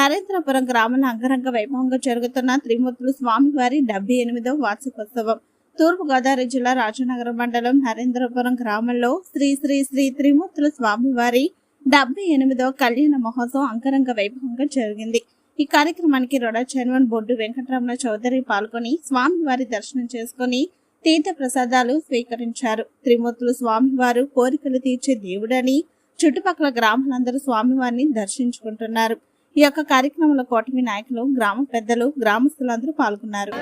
నరేంద్రపురం గ్రామంలో అంగరంగ వైభవంగా జరుగుతున్న త్రిమూర్తులు స్వామివారి డెబ్బై ఎనిమిదవ వార్షికోత్సవం. తూర్పుగోదావరి జిల్లా రాజనగరం మండలం నరేంద్రపురం గ్రామంలో శ్రీ శ్రీ శ్రీ త్రిమూర్తుల స్వామివారి డెబ్బై ఎనిమిదవ కళ్యాణ మహోత్సవం అంగరంగ వైభవంగా జరిగింది. ఈ కార్యక్రమానికి రొడా చైర్మన్ బొడ్డు వెంకటరమణ చౌదరి పాల్గొని స్వామివారి దర్శనం చేసుకుని తీర్థ ప్రసాదాలు స్వీకరించారు. త్రిమూర్తులు స్వామివారు కోరికలు తీర్చే దేవుడని చుట్టుపక్కల గ్రామాలందరూ స్వామివారిని దర్శించుకుంటున్నారు. ఈ యొక్క కార్యక్రమంలో కూటమి నాయకులు గ్రామ పెద్దలు గ్రామస్తులందరూ పాల్గొన్నారు.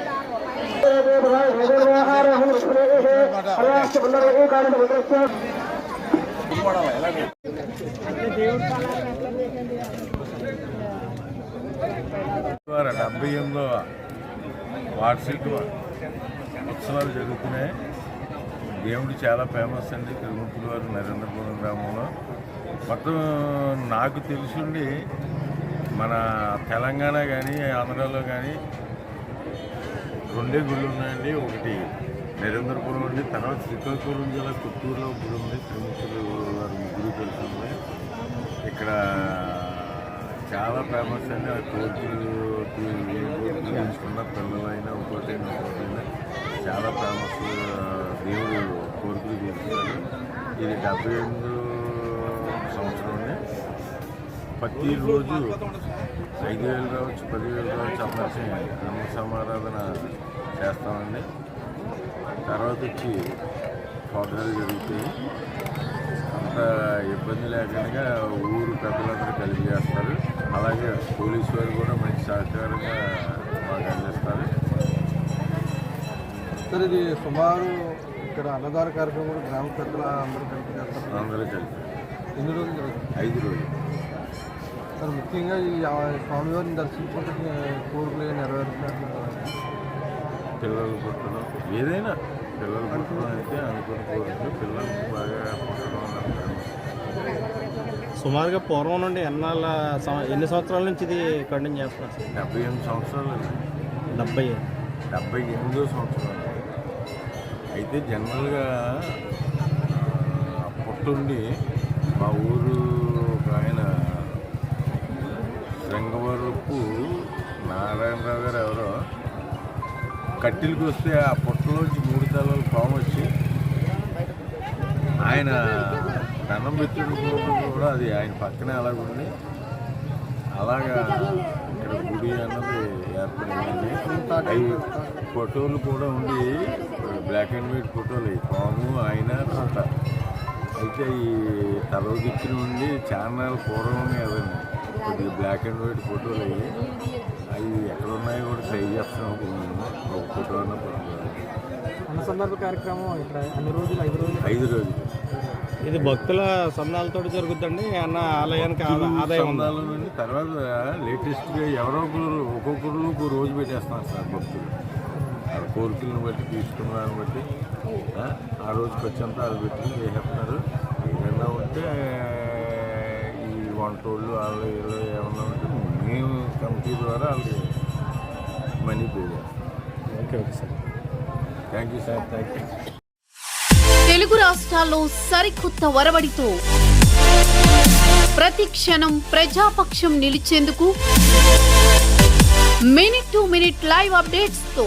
డెబ్బై ఎనిమిదవ వార్షిక ఉత్సవాలు జరుగుతున్నాయి. దేవుడు చాలా ఫేమస్ అండి తిరుమూర్తుల వారు నరేంద్రపురం గ్రామంలో. మొత్తం నాకు తెలుసుండి మన తెలంగాణ కానీ ఆంధ్రాలో కానీ రెండే గుళ్ళు ఉన్నాయండి. ఒకటి నరేంద్రపురం ఉంది తర్వాత శ్రీకాకుళం జిల్లా పుత్తూరులో గుడి ఉంది. శ్రీముఖులు వారి ముగ్గురు తెలుస్తుంది ఇక్కడ చాలా ఫేమస్ అండి. ఆ కోర్టులు ఎంచుకున్న పిల్లలైనా ఒకటైనా ఒకటైనా చాలా ఫేమస్. దేవుడు కోరికలు తీర్చుతారు ఇది డెబ్బై ఎనిమిది సంవత్సరం ప్రతిరోజు ఐదు వేలు కావచ్చు పదివేలు కావచ్చు అమ్మచ్చి బ్రహ్మ సమారాధన చేస్తామండి. తర్వాత వచ్చి ప్రోగ్రాలు జరుగుతాయి. అంత ఇబ్బంది లేకుండా ఊరు పెద్దలందరూ కలిపి చేస్తారు. అలాగే పోలీసు వారు కూడా మంచి సహకారంగా మాకు అందిస్తారు. సార్ ఇది సుమారు ఇక్కడ అన్నదాన కార్యక్రమం కూడా గ్రామ పెద్దల అందరూ కలిపి చేస్తారు. అందరూ కలిపి. ఎన్ని రోజులు ఐదు రోజులు. సార్ ముఖ్యంగా ఈ స్వామివారిని దర్శించుకుంటే కోరికలు నెరవేరుతున్నారు పిల్లలు పుట్టడం ఏదైనా పిల్లలు పుట్టడం అయితే అనుకున్న కోరికలు పిల్లలు బాగా పుట్టడం సుమారుగా పూర్వం నుండి ఎన్నాళ్ళ సం- ఎన్ని సంవత్సరాల నుంచి ఇది కంటిన్యూ చేస్తున్నారు సార్? డెబ్బై ఎనిమిది సంవత్సరాలు డెబ్బై. డెబ్బై ఎనిమిదో సంవత్సరం అయితే జనరల్గా ఆ, పుట్టుండి మా ఊరు ఒక ఆయన రంగవరపు నారాయణరావు గారు ఎవరో కట్టెలకు వస్తే ఆ పుట్టలోంచి మూడు తలలు పాము వచ్చి ఆయన దండం పెట్టినప్పుడు కూడా అది ఆయన పక్కనే అలాగుంది అలాగా ఇక్కడ గుడి అన్నది ఏర్పడింది. అవి ఫోటోలు కూడా ఉండి బ్లాక్ అండ్ వైట్ ఫోటోలు పాము ఆయన పుట్ట అయితే ఈ తలవదిక్కిన ఉండి ఛానల్ పూర్వం ఉన్నాయి కదండి కొద్దిగా బ్లాక్ అండ్ వైట్ ఫోటోలు అవి అవి ఎక్కడ ఉన్నాయో కూడా ట్రై చేస్తున్నాం ఒక ఫోటో అన్న సందర్భ కార్యక్రమం ఇక్కడ అన్ని రోజులు? ఐదు రోజులు? ఐదు రోజులు. ఇది భక్తుల సందాలతో జరుగుతుందండి. అన్న ఆలయానికి ఆదా- ఆదాయం ఉందా. సందాల నుండి తర్వాత లేటెస్ట్గా ఎవరో ఒకరు ఒక్కొక్కరు ఒక రోజు పెట్టేస్తున్నారు సార్ భక్తులు. వాళ్ళ కోరికలను బట్టి తీసుకున్న దాన్ని బట్టి ఆ, రోజుకి వచ్చేంత అది పెట్టుకుని చేసేస్తున్నారు. ఏదైనా ఉంటే వంటోళ్ళు వాళ్ళు వీళ్ళు ఏమన్నా ఉంటే మేము కమిటీ ద్వారా వాళ్ళకి మనీ పే చేస్తాం. Okay okay sir. Thank you sir. Thank you. Telugu రాష్ట్రాల్లో సరికొత్త వరవడితో ప్రతి క్షణం ప్రజాపక్షం నిలిచేందుకు మినిట్ టు మినిట్ లైవ్ అప్డేట్స్తో